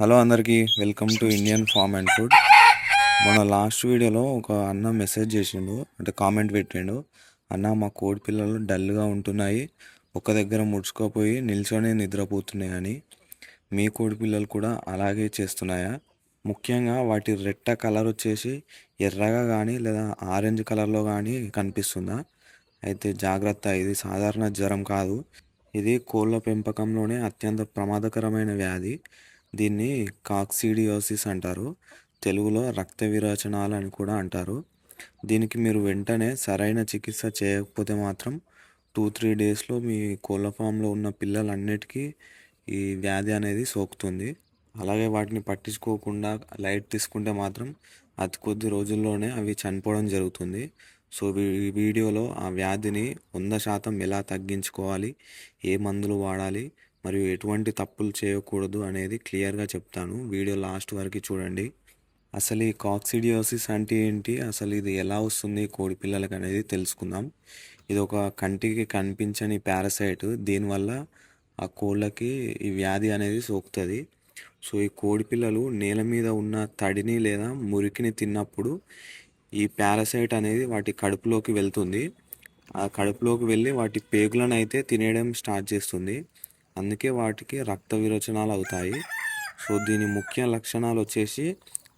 Hello అందరికీ welcome to Indian farm and food. మన last వీడియోలో ఒక అన్న మెసేజ్ చేసిండు అంటే కామెంట్ పెట్టిండు. అన్న మా కోడి పిల్లలు డల్గా ఉంటున్నాయి ఒక దగ్గర ముడుచుకోపోయి నిల్చొని నిద్రపోతున్నాయి అని. మీ కోడి పిల్లలు కూడా అలాగే చేస్తున్నాయా? ముఖ్యంగా వాటి రెట్ట కలర్ వచ్చేసి ఎర్రగా కానీ లేదా ఆరెంజ్ కలర్లో కానీ కనిపిస్తుందా? అయితే జాగ్రత్త ఇది సాధారణ జ్వరం కాదు. ఇది కోళ్ళ పెంపకంలోనే అత్యంత ప్రమాదకరమైన వ్యాధి. దీన్ని కాక్సిడియోసిస్ అంటారు. తెలుగులో రక్త విరోచనాలు అని కూడా అంటారు. దీనికి మీరు వెంటనే సరైన చికిత్స చేయకపోతే మాత్రం టూ త్రీ డేస్లో మీ కోళ్ళ ఫామ్లో ఉన్న పిల్లలన్నిటికీ ఈ వ్యాధి అనేది సోకుతుంది. అలాగే వాటిని పట్టించుకోకుండా లైట్ తీసుకుంటే మాత్రం అతి కొద్ది రోజుల్లోనే అవి చనిపోవడం జరుగుతుంది. సో ఈ వీడియోలో ఆ వ్యాధిని వంద శాతం ఎలా తగ్గించుకోవాలి ఏ మందులు వాడాలి మరియు ఎటువంటి తప్పులు చేయకూడదు అనేది క్లియర్గా చెప్తాను. వీడియో లాస్ట్ వరకు చూడండి. అసలు ఈ కాక్సిడియోసిస్ అంటే ఏంటి? అసలు ఇది ఎలా వస్తుంది? కోడి పిల్లలకు అనేది తెలుసుకుందాం. ఇది ఒక కంటికి కనిపించని పారాసైట్. దీనివల్ల ఆ కోళ్ళకి ఈ వ్యాధి అనేది సోకుతుంది. సో ఈ కోడి పిల్లలు నేల మీద ఉన్న తడిని లేదా మురికిని తిన్నప్పుడు ఈ పారాసైట్ అనేది వాటి కడుపులోకి వెళ్తుంది. ఆ కడుపులోకి వెళ్ళి వాటి పేగులను అయితే తినేయడం స్టార్ట్ చేస్తుంది. అందుకే వాటికి రక్త విరోచనాలు అవుతాయి. సో దీని ముఖ్య లక్షణాలు వచ్చేసి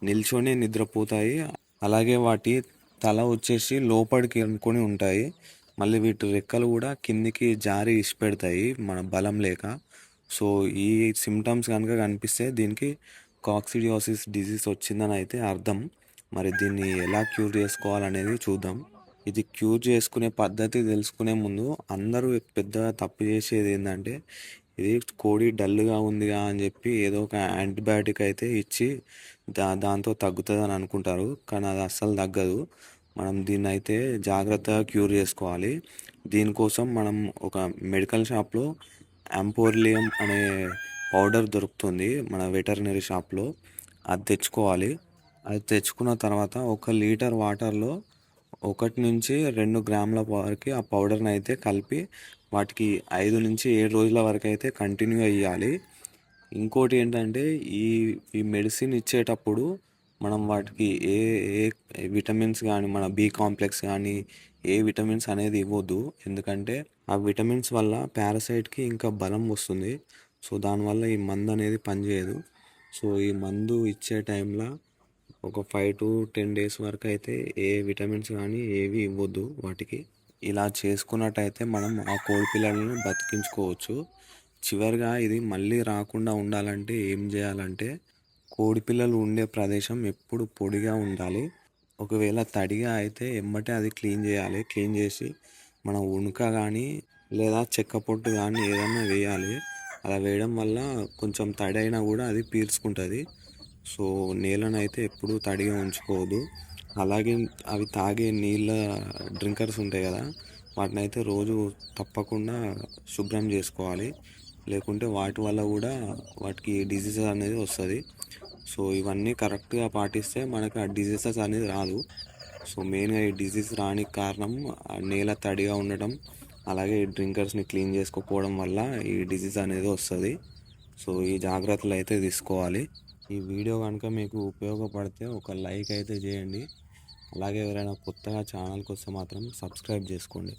నిల్చొని నిద్రపోతాయి. అలాగే వాటి తల వచ్చేసి లోపలికి అనుకొని ఉంటాయి. మళ్ళీ వీటి రెక్కలు కూడా కిందికి జారి ఇసిపెడతాయి మన బలం లేక. సో ఈ సిమ్టమ్స్ కనుక కనిపిస్తే దీనికి కాక్సిడియోసిస్ డిసీజ్ వచ్చిందని అయితే అర్థం. మరి దీన్ని ఎలా క్యూర్ చేసుకోవాలనేది చూద్దాం. ఇది క్యూర్ చేసుకునే పద్ధతి తెలుసుకునే ముందు అందరూ పెద్దగా తప్పు చేసేది ఏంటంటే ఇది కోడి డల్గా ఉందిగా అని చెప్పి ఏదో ఒక యాంటీబయాటిక్ అయితే ఇచ్చి దా దాంతో తగ్గుతుంది అని అనుకుంటారు. కానీ అది అస్సలు తగ్గదు. మనం దీన్ని అయితే జాగ్రత్తగా క్యూర్ చేసుకోవాలి. దీనికోసం మనం ఒక మెడికల్ షాప్లో అంపోర్లియం అనే పౌడర్ దొరుకుతుంది మన వెటర్నరీ షాప్లో. అది తెచ్చుకోవాలి. అది తెచ్చుకున్న తర్వాత ఒక లీటర్ వాటర్లో ఒకటి నుంచి రెండు గ్రాముల వరకు ఆ పౌడర్ని అయితే కలిపి వాటికి ఐదు నుంచి ఏడు రోజుల వరకు అయితే కంటిన్యూ అయ్యాలి. ఇంకోటి ఏంటంటే ఈ ఈ మెడిసిన్ ఇచ్చేటప్పుడు మనం వాటికి ఏ ఏ విటమిన్స్ కానీ మన బి కాంప్లెక్స్ కానీ ఏ విటమిన్స్ అనేది ఇవ్వద్దు. ఎందుకంటే ఆ విటమిన్స్ వల్ల పారాసైట్కి ఇంకా బలం వస్తుంది. సో దానివల్ల ఈ మందు అనేది పనిచేయదు. సో ఈ మందు ఇచ్చే టైంలో ఒక ఫైవ్ టు టెన్ డేస్ వరకు అయితే ఏ విటమిన్స్ కానీ ఏవి ఇవ్వద్దు వాటికి. ఇలా చేసుకున్నట్టయితే మనం ఆ కోడి పిల్లలను బతికించుకోవచ్చు. చివరిగా ఇది మళ్ళీ రాకుండా ఉండాలంటే ఏం చేయాలంటే కోడి పిల్లలు ఉండే ప్రదేశం ఎప్పుడు పొడిగా ఉండాలి. ఒకవేళ తడిగా అయితే ఎమ్మటే అది క్లీన్ చేయాలి. క్లీన్ చేసి మన ఉణుక కానీ లేదా చెక్క పొట్టు కానీ ఏదైనా వేయాలి. అలా వేయడం వల్ల కొంచెం తడి అయినా కూడా అది పీల్చుకుంటుంది. సో నేలను అయితే ఎప్పుడూ తడిగా ఉంచుకోవద్దు. అలాగే అవి తాగే నీళ్ళ డ్రింకర్స్ ఉంటాయి కదా వాటిని అయితే రోజు తప్పకుండా శుభ్రం చేసుకోవాలి. లేకుంటే వాటి వల్ల కూడా వాటికి డిజీజెస్ అనేది వస్తుంది. సో ఇవన్నీ కరెక్ట్గా పాటిస్తే మనకు ఆ డిసీజెస్ అనేది రాదు. సో మెయిన్గా ఈ డిజీజ్ రానికి కారణం నేల తడిగా ఉండటం అలాగే ఈ డ్రింకర్స్ని క్లీన్ చేసుకోకపోవడం వల్ల ఈ డిజీజ్ అనేది వస్తుంది. సో ఈ జాగ్రత్తలు అయితే తీసుకోవాలి. ఈ వీడియో కనుక మీకు ఉపయోగపడితే ఒక లైక్ అయితే చేయండి. అలాగే ఎవరైనా కొత్తగా ఛానల్కి వస్తే మాత్రం సబ్స్క్రైబ్ చేసుకోండి.